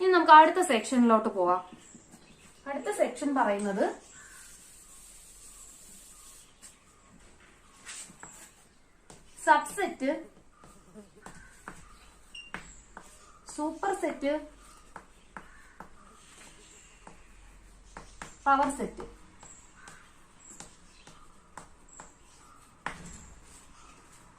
ഇനി നമുക്ക് അടുത്ത സെക്ഷനിലോട്ട് പോവാം. അടുത്ത സെക്ഷൻ പറയുന്നത് subset superset power set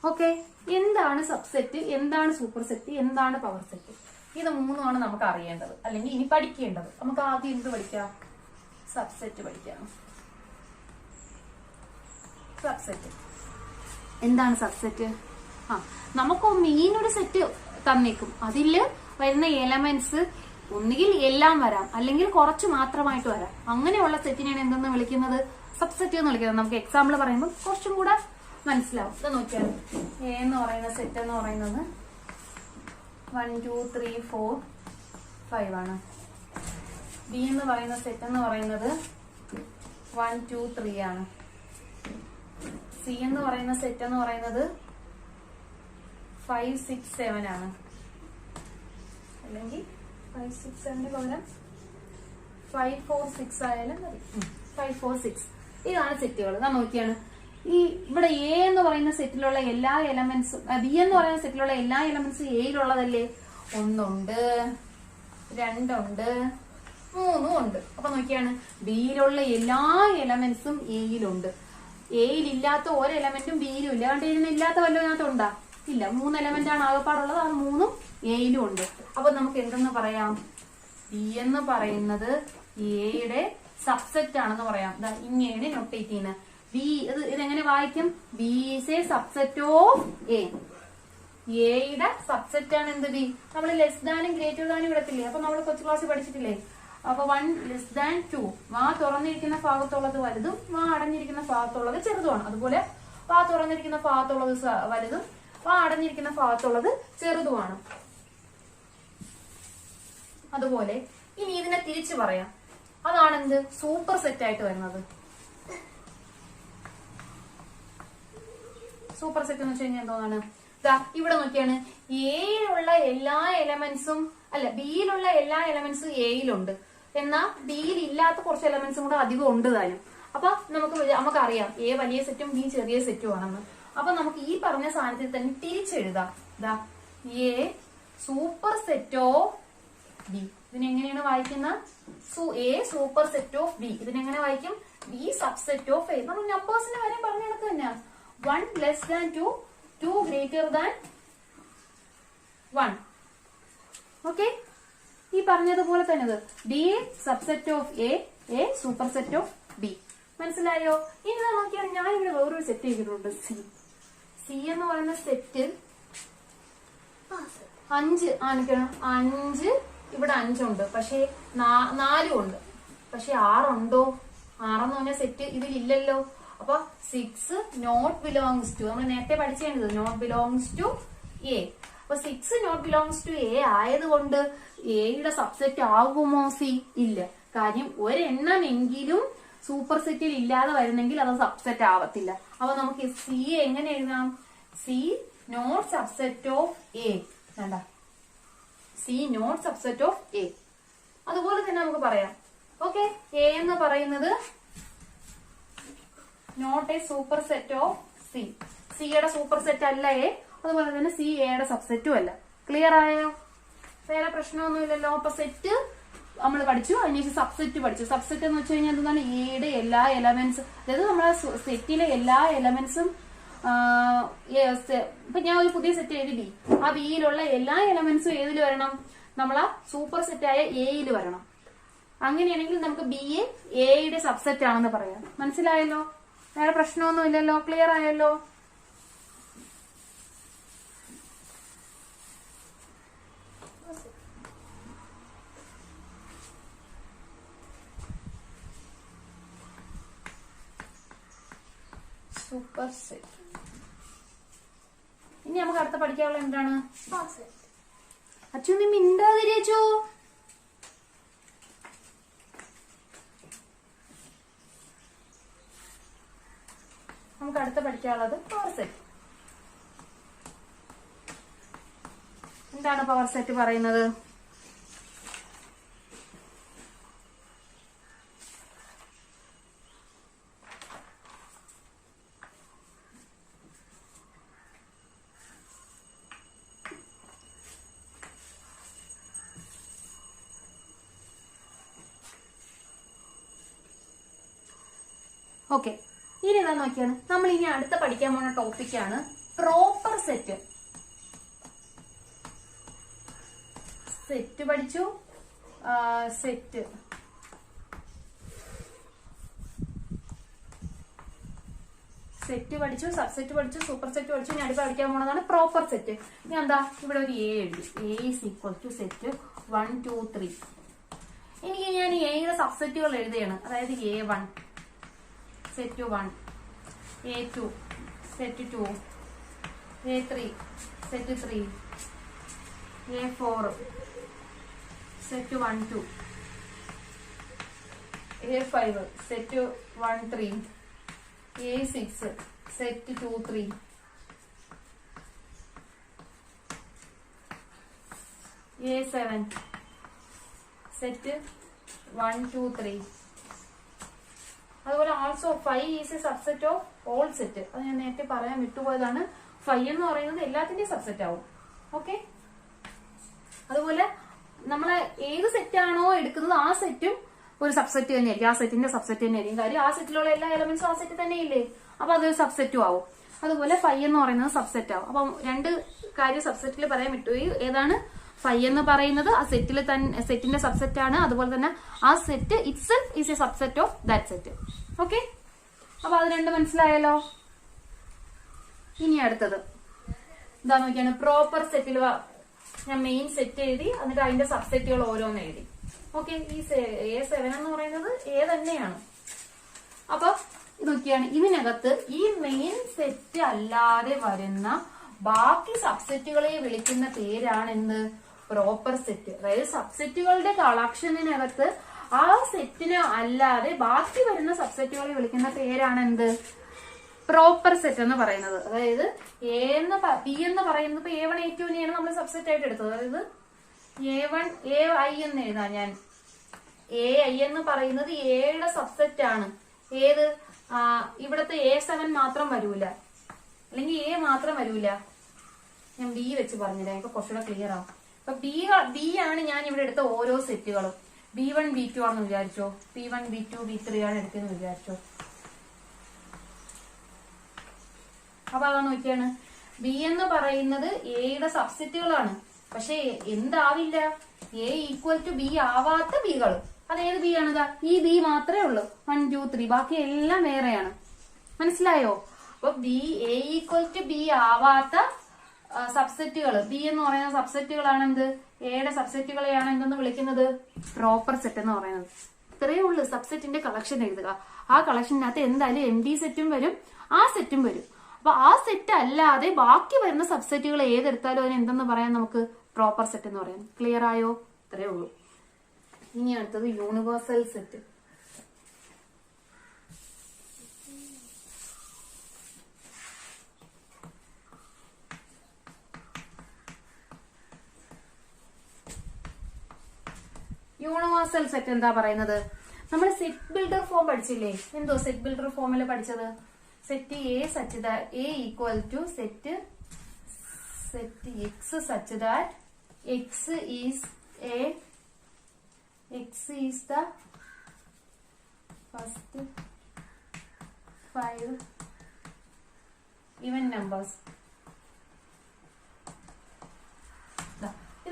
okay എന്താണ് സബ്സെറ്റ് എന്താണ് സൂപ്പർ സെറ്റ് എന്താണ് പവർ സെറ്റ് ഇത് മൂന്നുമാണ് നമുക്ക് അറിയേണ്ടത്. അല്ലെങ്കിൽ ഇനി പഠിക്കേണ്ടത്. നമുക്ക് ആദ്യം എന്ത് പഠിക്കാം? സബ്സെറ്റ് പഠിക്കാം. സബ്സെറ്റ് എന്താണ് സബ്സെറ്റ് ആ നമുക്ക് മെയിൻ ഒരു സെറ്റ് തന്നേക്കും. അതിൽ വരുന്ന എലമെന്റ്സ് ഒന്നുകിൽ എല്ലാം വരാം. അല്ലെങ്കിൽ കുറച്ച് മാത്രമായിട്ട് വരാം. അങ്ങനെയുള്ള സെറ്റിനെയാണ് എന്തെന്ന് വിളിക്കുന്നത്? സബ്സെറ്റ് എന്ന് വിളിക്കുന്നത്. നമുക്ക് എക്സാമ്പിൾ പറയുമ്പോൾ കുറച്ചും കൂടെ മനസ്സിലാവും. ഇത് നോക്കിയാൽ എ എന്ന് പറയുന്ന സെറ്റ് എന്ന് പറയുന്നത് one two three four five ആണ്. ബി എന്ന് പറയുന്ന സെറ്റ് എന്ന് പറയുന്നത് വൺ ടു ത്രീ ആണ്. സി എന്ന് പറയുന്ന സെറ്റ് എന്ന് പറയുന്നത് ഫൈവ് സിക്സ് സെവൻ ആണ്. അല്ലെങ്കിൽ ഫൈവ് സിക്സ് സെവന് പകരം ഫൈവ് ഫോർ സിക്സ് ആയാലും മതി. ഫൈവ് ഫോർ സിക്സ് ഇതാണ് സെറ്റുകൾ നമ്മൾ നോക്കിയാണ്. ഈ ഇവിടെ എ എന്ന് പറയുന്ന സെറ്റിലുള്ള എല്ലാ എലമെന്റ്സും ബി എന്ന് പറയുന്ന സെറ്റിലുള്ള എല്ലാ എലമെന്റ്സും എയിലുള്ളതല്ലേ ഒന്നുണ്ട് രണ്ടുണ്ട് മൂന്നും ഉണ്ട്. അപ്പൊ നോക്കിയാണ് ബിയിലുള്ള എല്ലാ എലമെന്റ്സും എയിലുണ്ട് എയിലില്ലാത്ത ഒരു എലമെന്റും ബിയിലും ഇല്ല. കണ്ടു കഴിഞ്ഞാൽ ഇല്ലാത്ത വല്ലതും അതിനകത്തുണ്ടാ ഇല്ല. മൂന്ന് എലമെന്റ് ആണ് ആകപ്പാടുള്ളത്. അത് മൂന്നും എയിലും ഉണ്ട്. അപ്പൊ നമുക്ക് എന്തെന്ന് പറയാം? ബി എന്ന് പറയുന്നത് എയുടെ സബ്സെറ്റ് ആണെന്ന് പറയാം. ഇങ്ങനെ നൊട്ടേറ്റ് ചെയ്യുന്നത്. ബി ഇത് ഇതെങ്ങനെ വായിക്കും? B is a subset of A എയുടെ സബ്സെറ്റ് ആണ് എന്ത് ബി നമ്മൾ ലെസ് ദാനും ഗ്രേറ്റർ ദാനും ഇടത്തില്ലേ അപ്പൊ നമ്മൾ കൊച്ചു ക്ലാസ് പഠിച്ചിട്ടില്ലേ? അപ്പൊ വൺ ലെസ് ദാൻ ടു വാ തുറന്നിരിക്കുന്ന ഭാഗത്തുള്ളത് വലുതും വാ അടഞ്ഞിരിക്കുന്ന ഭാഗത്തുള്ളത് ചെറുതുമാണ്. അതുപോലെ വാ തുറന്നിരിക്കുന്ന ഭാഗത്തുള്ളത് വലുതും വാ അടഞ്ഞിരിക്കുന്ന ഭാഗത്തുള്ളത് ചെറുതുമാണ്. അതുപോലെ ഇനി ഇതിനെ തിരിച്ചു പറയാം. അതാണെന്ത്? സൂപ്പർ സെറ്റ് ആയിട്ട് വരുന്നത്. സൂപ്പർ സെറ്റ് എന്ന് വെച്ച് കഴിഞ്ഞാൽ എന്തോന്നാണ്? ദാ ഇവിടെ നോക്കിയാണ്. എയിലുള്ള എല്ലാ എലമെന്റ്സും അല്ല ബിയിലുള്ള എല്ലാ എലമെന്റ്സും എയിലുണ്ട് എന്നാൽ ബിയിൽ ഇല്ലാത്ത കുറച്ച് എലമെന്റ്സും കൂടെ അധികം ഉണ്ട് താനും അപ്പൊ നമുക്ക് നമുക്കറിയാം എ വലിയ സെറ്റും ബി ചെറിയ സെറ്റും ആണെന്ന്. അപ്പൊ നമുക്ക് ഈ പറഞ്ഞ സാധനത്തിൽ തന്നെ തിരിച്ചെഴുതാം. ഇതാ A super set of B ഇതിനെങ്ങനെയാണ് വായിക്കുന്ന A super set of B ഇതിനെങ്ങനെ വായിക്കും? ബി സബ്സെറ്റ് ഓഫ് എ നമ്മൾ നമ്പേഴ്സിന്റെ കാര്യം പറഞ്ഞു നടക്കുക തന്നെ one less than two two greater than one okay ഈ പറഞ്ഞതുപോലെ തന്നെ D A subset of A A superset of B മനസ്സിലായോ? ഇനി നോക്കിയാൽ ഞാൻ ഇവിടെ വേറൊരു സെറ്റ് ചെയ്തിട്ടുണ്ട്. സി സി എന്ന് പറയുന്ന സെറ്റ് അഞ്ച് ആണിക്കണം അഞ്ച് ഇവിടെ അഞ്ചുണ്ട്. പക്ഷേ നാലും ഉണ്ട്. പക്ഷെ ആറുണ്ടോ? ആറെന്ന് പറഞ്ഞ സെറ്റ് ഇതിലില്ലല്ലോ. അപ്പൊ സിക്സ് നോട്ട് ബിലോങ്സ് ടു നമ്മൾ നേരത്തെ പഠിച്ചത് നോട്ട് ബിലോങ്സ് ടു എ അപ്പൊ six not belongs to A ആയതുകൊണ്ട് എയുടെ സബ്സെറ്റ് ആകുമോ സി ഇല്ല. കാര്യം ഒരെണ്ണം എങ്കിലും സൂപ്പർ സെറ്റിൽ ഇല്ലാതെ വരുന്നെങ്കിൽ അത് സബ്സെറ്റ് ആവത്തില്ല. അപ്പൊ നമുക്ക് സി എങ്ങനെ എഴുതാം? C not subset of A വേണ്ട C not subset of A അതുപോലെ തന്നെ നമുക്ക് പറയാം. ഓക്കെ എ എന്ന് പറയുന്നത് not A superset of C സിയുടെ സൂപ്പർ സെറ്റ് അല്ല എ അതുപോലെ തന്നെ സി എയുടെ സബ്സെറ്റും അല്ല. ക്ലിയർ ആയോ? വേറെ പ്രശ്നമൊന്നുമില്ലല്ലോ. അപ്പൊ സെറ്റ് നമ്മൾ പഠിച്ചു. അതിനുശേഷം സബ്സെറ്റ് പഠിച്ചു. സബ്സെറ്റ് എന്ന് വെച്ച് കഴിഞ്ഞാൽ എന്താണ്? എയുടെ എല്ലാ എലമെന്റ്സ് അതായത് നമ്മളെ സെറ്റിലെ എല്ലാ എലമെന്റ്സും ഇപ്പൊ ഞാൻ ഒരു പുതിയ സെറ്റ് എഴുതി. ബി ആ ബിയിലുള്ള എല്ലാ എലമെന്റ്സും ഏതിൽ വരണം? നമ്മൾ ആ സൂപ്പർ സെറ്റായ എയിൽ വരണം. അങ്ങനെയാണെങ്കിൽ നമുക്ക് ബി എ എയുടെ സബ്സെറ്റ് ആണെന്ന് പറയാം. മനസ്സിലായല്ലോ? വേറെ പ്രശ്നമൊന്നും ഇല്ലല്ലോ. ക്ലിയർ ആയല്ലോ. സൂപ്പർ സെറ്റ് ഇനി നമുക്ക് അടുത്ത പഠിക്കാനുള്ള എന്താണ്? അച്ഛൻ നീ മിണ്ടാതിരിച്ചോ നമുക്ക് അടുത്ത പഠിക്കാനുള്ളത് പവർ സെറ്റ് എന്താണ് പവർ സെറ്റ് പറയുന്നത്? ഓക്കെ ഇനി എന്താ നോക്കിയാണ് നമ്മൾ ഇനി അടുത്ത പഠിക്കാൻ പോണ ടോപ്പിക്കാണ് പ്രോപ്പർ സെറ്റ് സെറ്റ് പഠിച്ചു. സെറ്റ് സെറ്റ് പഠിച്ചു സബ്സെറ്റ് പഠിച്ചു സൂപ്പർ സെറ്റ് പഠിച്ചു ഞാൻ അടുത്ത് പഠിക്കാൻ പോണതാണ് പ്രോപ്പർ സെറ്റ് ഇനി എന്താ? ഇവിടെ ഒരു എ എഴുതി A equal to set one two three എനിക്ക് ഞാൻ എയുടെ സബ്സെറ്റുകൾ എഴുതുകയാണ് അതായത് A one set 1 a2 set 2 a3 set 3 a4 set 1 2 a5 set 1 3 a6 set 2 3 a7 set 1 2 3 അതുപോലെ also phi is a subset of all set അത് ഞാൻ നേരത്തെ പറയാൻ വിട്ടുപോയതാണ്. ഫൈ എന്ന് പറയുന്നത് എല്ലാത്തിന്റെയും സബ്സെറ്റ് ആവും. ഓക്കെ അതുപോലെ നമ്മൾ ഏത് സെറ്റാണോ എടുക്കുന്നത് ആ സെറ്റും ഒരു സബ്സെറ്റ് തന്നെയായിരിക്കും. ആ സെറ്റിന്റെ സബ്സെറ്റ് തന്നെയായിരിക്കും. കാര്യം ആ സെറ്റിലുള്ള എല്ലാ എലമെന്റ്സും ആ സെറ്റ് തന്നെയില്ലേ? അപ്പൊ അതൊരു സബ്സെറ്റും ആവും. അതുപോലെ ഫൈ എന്ന് പറയുന്നത് സബ്സെറ്റ് ആവും. അപ്പം രണ്ട് കാര്യം സബ്സെറ്റിൽ പറയാൻ വിട്ടുപോയി. ഏതാണ്? ഫൈവ് എന്ന് പറയുന്നത് ആ സെറ്റിൽ തന്നെ സെറ്റിന്റെ സബ്സെറ്റ് ആണ്. അതുപോലെ തന്നെ ആ set itself is a subset of that set okay അപ്പൊ അത് രണ്ട് മനസ്സിലായല്ലോ? ഇനി അടുത്തത്. എന്താ നോക്കിയാണ്. പ്രോപ്പർ സെറ്റിൽ ഞാൻ മെയിൻ സെറ്റ് എഴുതി എന്നിട്ട് അതിന്റെ സബ്സെറ്റുകൾ ഓരോന്ന് എഴുതി. ഓക്കെ ഈ എ സെവൻ എന്ന് പറയുന്നത് എ തന്നെയാണ്. അപ്പൊ നോക്കിയാണ്. ഇതിനകത്ത് ഈ മെയിൻ സെറ്റ് അല്ലാതെ വരുന്ന ബാക്കി സബ്സെറ്റുകളെ വിളിക്കുന്ന പേരാണ് എന്ത് പ്രോപ്പർ സെറ്റ് അതായത് സബ്സെറ്റുകളുടെ കളക്ഷനിനകത്ത് ആ സെറ്റിന് അല്ലാതെ ബാക്കി വരുന്ന സബ്സെറ്റുകളെ വിളിക്കുന്ന പേരാണ് എന്ത്? പ്രോപ്പർ സെറ്റ് എന്ന് പറയുന്നത്. അതായത് എ എന്ന് ബി എന്ന് പറയുന്നത് ഇപ്പൊ എ വൺ എ ടുവിനെയാണ് നമ്മൾ സബ്സെറ്റ് ആയിട്ട് എടുത്തത്. അതായത് എ വൺ എ ഐ എന്ന് എഴുതാം ഞാൻ. എ ഐ എന്ന് പറയുന്നത് എയുടെ സബ്സെറ്റ് ആണ്. ഏത്? ഇവിടുത്തെ എ സെവൻ മാത്രം വരൂല. അല്ലെങ്കിൽ എ മാത്രം വരൂല. ഞാൻ ബി വെച്ച് പറഞ്ഞില്ല? എനിക്ക് കുറച്ചുകൂടെ ക്ലിയർ ആവും. അപ്പൊ ബി ബി ആണ് ഞാൻ ഇവിടെ എടുത്ത ഓരോ സെറ്റുകളും ബി വൺ ബി ടു ആണെന്ന് വിചാരിച്ചോ? B one B two B three ആണ് എടുത്തതെന്ന് വിചാരിച്ചോ? അപ്പൊ അതാ നോക്കിയാണ്. ബി എന്ന് പറയുന്നത് എയുടെ സബ്സെറ്റുകളാണ് പക്ഷെ എന്താവില്ല? എ ഈക്വൽ ടു ബി ആവാത്ത ബികൾ അതേത് ബി ആണ് ഈ ബി മാത്രമേ ഉള്ളൂ. വൺ ടു ത്രീ ബാക്കി എല്ലാം വേറെയാണ്. മനസ്സിലായോ? അപ്പൊ B A equal to B ആവാത്ത സബ്സെറ്റുകൾ ബി എന്ന് പറയുന്ന സബ്സെറ്റുകളാണ് എന്ത്? എയുടെ സബ്സെറ്റുകളെയാണ് എന്തെന്ന് വിളിക്കുന്നത്? പ്രോപ്പർ സെറ്റ് എന്ന് പറയുന്നത്. ഇത്രയേ ഉള്ളൂ സബ്സെറ്റിന്റെ കളക്ഷൻ എഴുതുക. ആ കളക്ഷനകത്ത് എന്തായാലും എം ഡി സെറ്റും വരും ആ സെറ്റും വരും. അപ്പൊ ആ സെറ്റ് അല്ലാതെ ബാക്കി വരുന്ന സബ്സെറ്റുകൾ ഏതെടുത്താലും അതിന് എന്തെന്ന് പറയാൻ നമുക്ക്? പ്രോപ്പർ സെറ്റ് എന്ന് പറയാം. ക്ലിയർ ആയോ? ഇത്രയേ ഉള്ളൂ. ഇനി അടുത്തത് യൂണിവേഴ്സൽ സെറ്റ് യൂണിവേഴ്സൽ സെറ്റ് എന്താ പറയുന്നത്? നമ്മൾ സെറ്റ് ബിൽഡർ ഫോം പഠിച്ചില്ലേ? എന്തോ സെറ്റ് ബിൽഡർ ഫോമിൽ പഠിച്ചത്? Set A such that A equal to set set X such that X is A X is the first five even numbers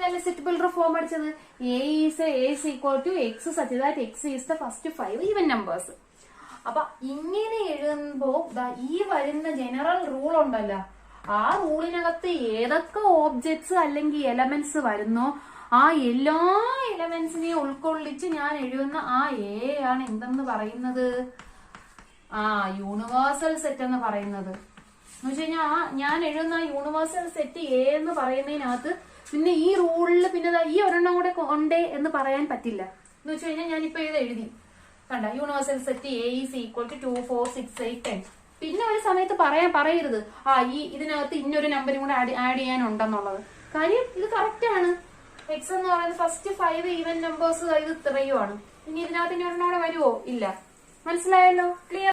ഇതല്ലേ set builder form അടിച്ചത്? A is A equal to X such that X is the first five even numbers അപ്പൊ ഇങ്ങനെ എഴുതുമ്പോ ഈ വരുന്ന general rule ഉണ്ടല്ലോ. ആ റൂളിനകത്ത് ഏതൊക്കെ objects അല്ലെങ്കിൽ എലമെന്റ്സ് വരുന്നോ ആ എല്ലാ എലമെന്റ്സിനെയും ഉൾക്കൊള്ളിച്ച് ഞാൻ എഴുതുന്ന ആ എ ആണ് എന്തെന്ന് പറയുന്നത്? ആ യൂണിവേഴ്സൽ സെറ്റ് എന്ന് പറയുന്നത്. എന്ന് വെച്ച് കഴിഞ്ഞാൽ ഞാൻ എഴുതുന്ന യൂണിവേഴ്സൽ സെറ്റ് എ എന്ന് പറയുന്നതിനകത്ത് പിന്നെ ഈ റൂളിൽ പിന്നെ ഈ ഒരെണ്ണം കൂടെ ഉണ്ടേ എന്ന് പറയാൻ പറ്റില്ല. എന്ന് വെച്ച് കഴിഞ്ഞാൽ ഞാനിപ്പോ ഇത് എഴുതി. കണ്ട universal set A is equal to two four six eight ten പിന്നെ ഒരു സമയത്ത് പറയാൻ പറയരുത്. ആ ഈ ഇതിനകത്ത് ഇന്നൊരു നമ്പരും കൂടെ ആഡ് ആഡ് ചെയ്യാനുണ്ടെന്നുള്ളത്. കാര്യം ഇത് കറക്റ്റ് ആണ്. എക്സ് എന്ന് പറയുന്നത് ഫസ്റ്റ് ഫൈവ് ഈവൻ നമ്പേഴ്സ് ഇത് ഇത്രയുമാണ്. ഇനി ഇതിനകത്ത് ഇനി ഒരെണ്ണം കൂടെ വരുമോ ഇല്ല. മനസ്സിലായല്ലോ? ക്ലിയർ